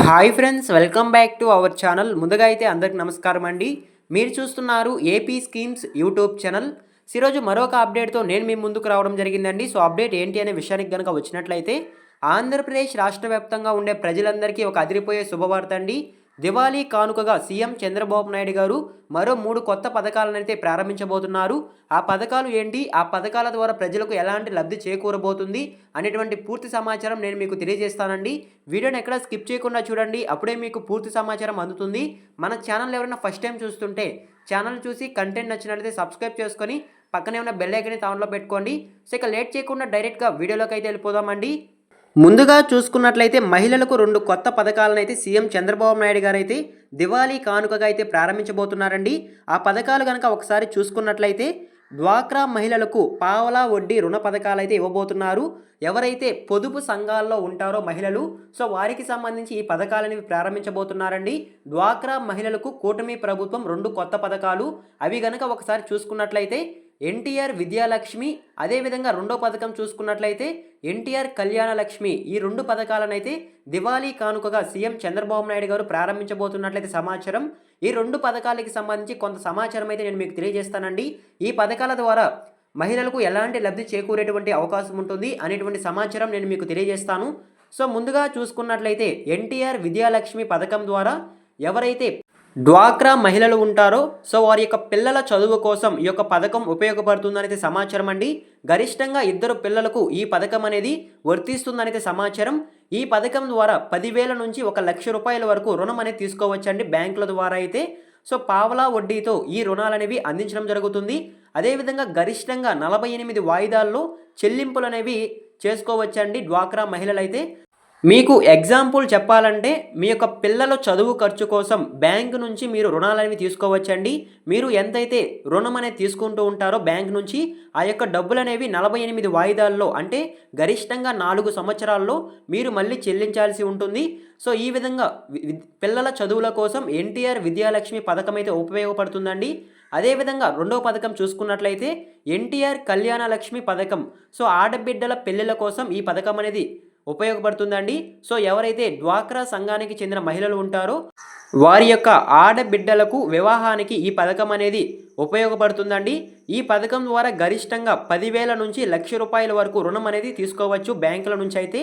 Hi friends welcome back to our channel. ముందుగా అయితే అందరికి నమస్కారం అండి. మీరు చూస్తున్నారు ఏపీ స్కీమ్స్ యూట్యూబ్ ఛానల్. ఈరోజు మరొక అప్డేట్తో నేను మీ ముందుకు రావడం జరిగిందండి. సో అప్డేట్ ఏంటి అనే విషయానికి కనుక వచ్చినట్లయితే ఆంధ్రప్రదేశ్ రాష్ట్ర వ్యాప్తంగా ఉండే ప్రజలందరికీ ఒక అదిరిపోయే శుభవార్త అండి. దివాళీ కానుకగా సీఎం చంద్రబాబు నాయుడు గారు మరో మూడు కొత్త పథకాలను అయితే ప్రారంభించబోతున్నారు. ఆ పథకాలు ఏంటి? ఆ పథకాల ద్వారా ప్రజలకు ఎలాంటి లబ్ధి చేకూరబోతుంది అనేటువంటి పూర్తి సమాచారం నేను మీకు తెలియజేస్తానండి. వీడియోని ఎక్కడ స్కిప్ చేయకుండా చూడండి. అప్పుడే మీకు పూర్తి సమాచారం అందుతుంది. మన ఛానల్ ఎవరైనా ఫస్ట్ టైం చూస్తుంటే ఛానల్ చూసి కంటెంట్ నచ్చినట్లయితే సబ్స్క్రైబ్ చేసుకొని పక్కనే ఉన్న బెల్ ఐకన్ని తాన్లో పెట్టుకోండి. సో ఇక లేట్ చేయకుండా డైరెక్ట్గా వీడియోలోకి అయితే వెళ్ళిపోదామండి. ముందుగా చూసుకున్నట్లయితే మహిళలకు రెండు కొత్త పథకాలను అయితే సీఎం చంద్రబాబు నాయుడు గారు అయితే దివాళీ కానుకగా అయితే ప్రారంభించబోతున్నారండి. ఆ పథకాలు కనుక ఒకసారి చూసుకున్నట్లయితే డ్వాక్రా మహిళలకు పావలా వడ్డీ రుణ పథకాలు అయితే ఇవ్వబోతున్నారు. ఎవరైతే పొదుపు సంఘాల్లో ఉంటారో మహిళలు సో వారికి సంబంధించి ఈ పథకాలనేవి ప్రారంభించబోతున్నారండి. డ్వాక్రా మహిళలకు కూటమి ప్రభుత్వం రెండు కొత్త పథకాలు. అవి గనక ఒకసారి చూసుకున్నట్లయితే ఎన్టీఆర్ విద్యాలక్ష్మి అదేవిధంగా రెండో పథకం చూసుకున్నట్లయితే ఎన్టీఆర్ కళ్యాణ లక్ష్మి ఈ రెండు పథకాలనైతే దివాళీ కానుకగా సీఎం చంద్రబాబు నాయుడు గారు ప్రారంభించబోతున్నట్లయితే సమాచారం. ఈ రెండు పథకాలకి సంబంధించి కొంత సమాచారం అయితే నేను మీకు తెలియజేస్తానండి. ఈ పథకాల ద్వారా మహిళలకు ఎలాంటి లబ్ధి చేకూరేటువంటి అవకాశం ఉంటుంది అనేటువంటి సమాచారం నేను మీకు తెలియజేస్తాను. సో ముందుగా చూసుకున్నట్లయితే ఎన్టీఆర్ విద్యాలక్ష్మి పథకం ద్వారా ఎవరైతే డ్వాక్రా మహిళలు ఉంటారో సో వారి యొక్క పిల్లల చదువు కోసం ఈ యొక్క పథకం ఉపయోగపడుతుందనేది సమాచారం అండి. గరిష్టంగా ఇద్దరు పిల్లలకు ఈ పథకం అనేది వర్తిస్తుందనేది సమాచారం. ఈ పథకం ద్వారా పదివేల నుంచి ఒక లక్ష రూపాయల వరకు రుణం అనేది తీసుకోవచ్చండి బ్యాంకుల ద్వారా అయితే. సో పావలా వడ్డీతో ఈ రుణాలు అనేవి అందించడం జరుగుతుంది. అదేవిధంగా గరిష్టంగా నలభై ఎనిమిది వాయిదాల్లో చెల్లింపులు అనేవి చేసుకోవచ్చండి డ్వాక్రా మహిళలైతే. మీకు ఎగ్జాంపుల్ చెప్పాలంటే మీ యొక్క పిల్లల చదువు ఖర్చు కోసం బ్యాంక్ నుంచి మీరు రుణాలనేవి తీసుకోవచ్చండి. మీరు ఎంతైతే రుణం అనేది తీసుకుంటూ ఉంటారో బ్యాంక్ నుంచి ఆ యొక్క డబ్బులు అనేవి నలభై ఎనిమిది వాయిదాల్లో అంటే గరిష్టంగా నాలుగు సంవత్సరాల్లో మీరు మళ్ళీ చెల్లించాల్సి ఉంటుంది. సో ఈ విధంగా పిల్లల చదువుల కోసం ఎన్టీఆర్ విద్యాలక్ష్మి పథకం అయితే ఉపయోగపడుతుందండి. అదేవిధంగా రెండో పథకం చూసుకున్నట్లయితే ఎన్టీఆర్ కళ్యాణ లక్ష్మి పథకం. సో ఆడబిడ్డల పెళ్ళిళ్ళ కోసం ఈ పథకం అనేది ఉపయోగపడుతుందండి. సో ఎవరైతే డ్వాక్రా సంఘానికి చెందిన మహిళలు ఉంటారో వారి యొక్క ఆడబిడ్డలకు వివాహానికి ఈ పథకం అనేది ఉపయోగపడుతుందండి. ఈ పథకం ద్వారా గరిష్టంగా పదివేల నుంచి లక్ష రూపాయల వరకు రుణం అనేది తీసుకోవచ్చు బ్యాంకుల నుంచి అయితే.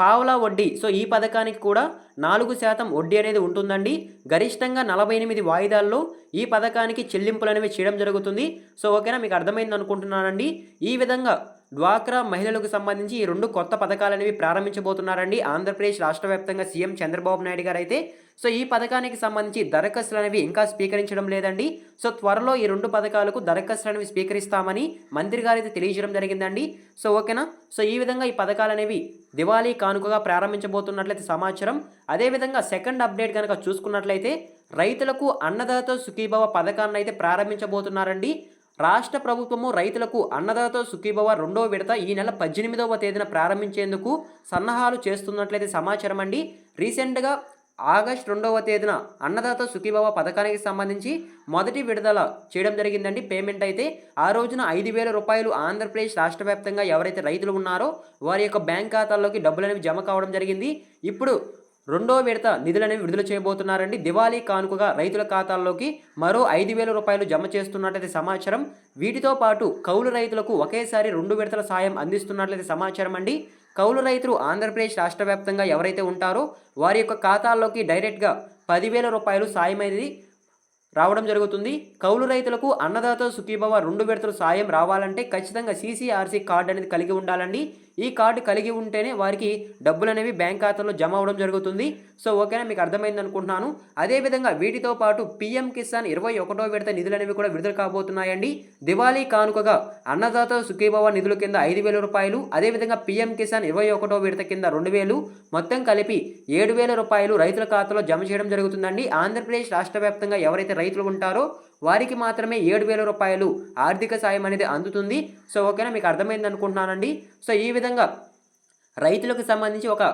పావలా వడ్డీ సో ఈ పథకానికి కూడా నాలుగు శాతం వడ్డీ అనేది ఉంటుందండి. గరిష్టంగా నలభై ఎనిమిది వాయిదాల్లో ఈ పథకానికి చెల్లింపులు అనేవి చేయడం జరుగుతుంది. సో ఓకేనా? మీకు అర్థమైంది అనుకుంటున్నానండి ఈ విధంగా డ్వాక్రా మహిళలకు సంబంధించి ఈ రెండు కొత్త పథకాలు అనేవి ప్రారంభించబోతున్నారండి. ఆంధ్రప్రదేశ్ రాష్ట్ర వ్యాప్తంగా సీఎం చంద్రబాబు నాయుడు గారు అయితే సో ఈ పథకానికి సంబంధించి దరఖాస్తులు అనేవి ఇంకా స్వీకరించడం లేదండి. సో త్వరలో ఈ రెండు పథకాలకు దరఖాస్తులు అనేవి స్వీకరిస్తామని మంత్రి గారు అయితే తెలియజేయడం జరిగిందండి. సో ఓకేనా? సో ఈ విధంగా ఈ పథకాలు అనేవి దివాళీ కానుకగా ప్రారంభించబోతున్నట్లయితే సమాచారం. అదేవిధంగా సెకండ్ అప్డేట్ కనుక చూసుకున్నట్లయితే రైతులకు అన్నదాత సుఖీభవ పథకాన్ని అయితే ప్రారంభించబోతున్నారండి. రాష్ట్ర ప్రభుత్వము రైతులకు అన్నదాత సుఖీభవ రెండవ విడత ఈ నెల పద్దెనిమిదవ తేదీన ప్రారంభించేందుకు సన్నాహాలు చేస్తున్నట్లయితే సమాచారం అండి రీసెంట్గా ఆగస్ట్ రెండవ తేదీన అన్నదాత సుఖీభవ పథకానికి సంబంధించి మొదటి విడుదల చేయడం జరిగిందండి. పేమెంట్ అయితే ఆ రోజున ఐదు వేల రూపాయలు ఆంధ్రప్రదేశ్ రాష్ట్ర వ్యాప్తంగా ఎవరైతే రైతులు ఉన్నారో వారి యొక్క బ్యాంక్ ఖాతాల్లోకి డబ్బులు అనేవి జమ కావడం జరిగింది. ఇప్పుడు రెండో విడత నిధులనేవి విడుదల చేయబోతున్నారండి. దివాళీ కానుకగా రైతుల ఖాతాల్లోకి మరో ఐదు వేల రూపాయలు జమ చేస్తున్నట్లయితే సమాచారం. వీటితో పాటు కౌలు రైతులకు ఒకేసారి రెండు విడతల సాయం అందిస్తున్నట్లయితే సమాచారం అండి. కౌలు రైతులు ఆంధ్రప్రదేశ్ రాష్ట్ర వ్యాప్తంగా ఎవరైతే ఉంటారో వారి యొక్క ఖాతాల్లోకి డైరెక్ట్గా పదివేల రూపాయలు సాయం అనేది రావడం జరుగుతుంది. కౌలు రైతులకు అన్నదాత సుఖీభవ రెండు విడతలు సాయం రావాలంటే ఖచ్చితంగా సీసీఆర్సీ కార్డు అనేది కలిగి ఉండాలండి. ఈ కార్డు కలిగి ఉంటేనే వారికి డబ్బులు అనేవి బ్యాంక్ ఖాతాలో జమ అవ్వడం జరుగుతుంది. సో ఓకేనా మీకు అర్థమైంది అనుకుంటున్నాను. అదేవిధంగా వీటితో పాటు పీఎం కిసాన్ ఇరవై ఒకటో విడత నిధులు అనేవి కూడా విడుదల కాబోతున్నాయండి. దివాళీ కానుకగా అన్నదాత సుఖీభవ నిధుల కింద ఐదు వేల రూపాయలు అదేవిధంగా పీఎం కిసాన్ ఇరవై ఒకటో విడత కింద రెండు వేలు మొత్తం కలిపి ఏడు వేల రూపాయలు రైతుల ఖాతాలో జమ చేయడం జరుగుతుందండి. ఆంధ్రప్రదేశ్ రాష్ట్ర వ్యాప్తంగా ఎవరైతే రైతులు ఉంటారో వారికి మాత్రమే ఏడు వేల రూపాయలు ఆర్థిక సాయం అనేది అందుతుంది. సో ఓకేనా మీకు అర్థమైంది అనుకుంటున్నానండి. సో ఈ విధంగా రైతులకు సంబంధించి ఒక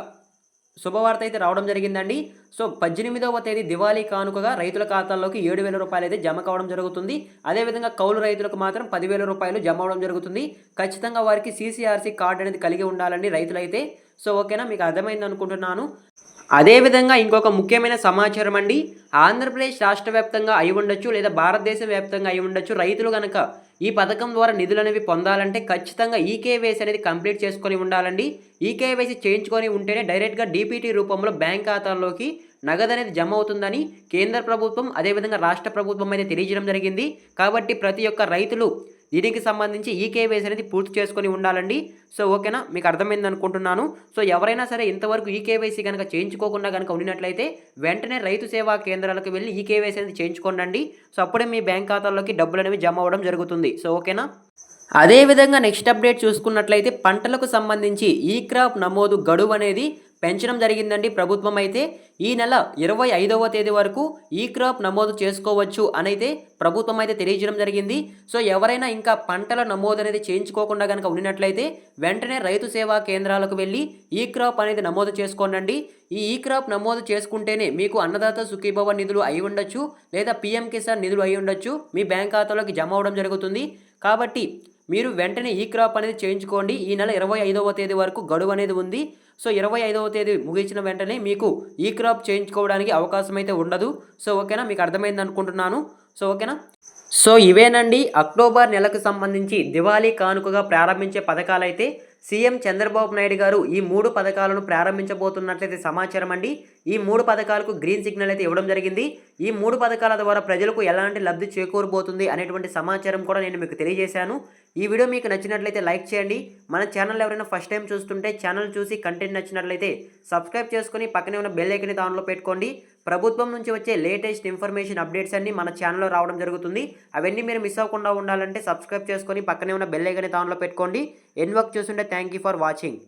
శుభవార్త అయితే రావడం జరిగిందండి. సో పద్దెనిమిదవ తేదీ దివాళీ కానుకగా రైతుల ఖాతాల్లోకి ఏడు వేల రూపాయలు అయితే జమ కావడం జరుగుతుంది. అదేవిధంగా కౌలు రైతులకు మాత్రం పదివేల రూపాయలు జమ అవడం జరుగుతుంది. ఖచ్చితంగా వారికి సీసీఆర్సీ కార్డు అనేది కలిగి ఉండాలండి రైతులైతే. సో ఓకేనా? మీకు అర్థమైంది అనుకుంటున్నాను. అదేవిధంగా ఇంకొక ముఖ్యమైన సమాచారం అండి. ఆంధ్రప్రదేశ్ రాష్ట్ర వ్యాప్తంగా అయి ఉండొచ్చు లేదా భారతదేశ వ్యాప్తంగా అయి ఉండొచ్చు. రైతులు కనుక ఈ పథకం ద్వారా నిధులు అనేవి పొందాలంటే ఖచ్చితంగా ఈకేవైసీ అనేది కంప్లీట్ చేసుకొని ఉండాలండి. ఈకేవైసీ చేయించుకొని ఉంటేనే డైరెక్ట్గా డీపీటీ రూపంలో బ్యాంక్ ఖాతాల్లోకి నగదు అనేది జమ అవుతుందని కేంద్ర ప్రభుత్వం అదేవిధంగా రాష్ట్ర ప్రభుత్వం అయితే తెలియజేయడం జరిగింది. కాబట్టి ప్రతి ఒక్క రైతులు దీనికి సంబంధించి ఈ కేవైసీ అనేది పూర్తి చేసుకొని ఉండాలండి. సో ఓకేనా? మీకు అర్థమైంది అనుకుంటున్నాను. సో ఎవరైనా సరే ఇంతవరకు ఈ కేవైసీ కనుక చేయించుకోకుండా కనుక ఉండినట్లయితే వెంటనే రైతు సేవా కేంద్రాలకు వెళ్ళి ఈ కేవైసీ అనేది చేయించుకోండి సో అప్పుడే మీ బ్యాంక్ ఖాతాల్లోకి డబ్బులు అనేవి జమ అవ్వడం జరుగుతుంది. సో ఓకేనా? అదేవిధంగా నెక్స్ట్ అప్డేట్ చూసుకున్నట్లయితే పంటలకు సంబంధించి ఈ క్రాప్ నమోదు గడువు అనేది పెంచడం జరిగిందండి. ప్రభుత్వం అయితే ఈ నెల ఇరవై ఐదవ తేదీ వరకు ఈ క్రాప్ నమోదు చేసుకోవచ్చు అని అయితే ప్రభుత్వం అయితే తెలియజేయడం జరిగింది. సో ఎవరైనా ఇంకా పంటల నమోదు అనేది చేయించుకోకుండా కనుక ఉండినట్లయితే వెంటనే రైతు సేవా కేంద్రాలకు వెళ్ళి ఈ క్రాప్ అనేది నమోదు చేసుకోండి ఈ ఈ క్రాప్ నమోదు చేసుకుంటేనే మీకు అన్నదాత సుఖీభవ నిధులు అయి ఉండొచ్చు లేదా పిఎం కిసాన్ నిధులు అయి ఉండొచ్చు మీ బ్యాంక్ ఖాతాలోకి జమ అవడం జరుగుతుంది. కాబట్టి మీరు వెంటనే ఈ క్రాప్ అనేది చేయించుకోండి. ఈ నెల ఇరవై ఐదవ తేదీ వరకు గడువు అనేది ఉంది. సో ఇరవై ఐదవ తేదీ ముగించిన వెంటనే మీకు ఈ క్రాప్ చేయించుకోవడానికి అవకాశం అయితే ఉండదు. సో ఓకేనా? మీకు అర్థమైంది అనుకుంటున్నాను. సో ఓకేనా? సో ఇవేనండి. అక్టోబర్ నెలకు సంబంధించి దివాళీ కానుకగా ప్రారంభించే పథకాలైతే సీఎం చంద్రబాబు నాయుడు గారు ఈ మూడు పథకాలను ప్రారంభించబోతున్నట్లయితే సమాచారం అండి ఈ మూడు పథకాలకు గ్రీన్ సిగ్నల్ అయితే ఇవ్వడం జరిగింది. ఈ మూడు పథకాల ద్వారా ప్రజలకు ఎలాంటి లబ్ధి చేకూరబోతుంది అనేటువంటి సమాచారం కూడా నేను మీకు తెలియజేశాను. ఈ వీడియో మీకు నచ్చినట్లయితే లైక్ చేయండి. మన ఛానల్ ఎవరైనా ఫస్ట్ టైం చూస్తుంటే ఛానల్ చూసి కంటెంట్ నచ్చినట్లయితే సబ్స్క్రైబ్ చేసుకుని పక్కనే ఉన్న బెల్ ఐకన్ దానిలో పెట్టుకోండి. ప్రభుత్వం నుంచి వచ్చే లేటెస్ట్ ఇన్ఫర్మేషన్ అప్డేట్స్ అన్ని మన ఛానల్లో రావడం జరుగుతుంది. అవన్నీ మీరు మిస్ అవ్వకుండా ఉండాలంటే సబ్స్క్రైబ్ చేసుకొని పక్కనే ఉన్న బెల్ ఐకన్ దానిలో పెట్టుకోండి. ఎన్ వర్క్ చూస్తుంటే థ్యాంక్ యూ ఫర్ వాచింగ్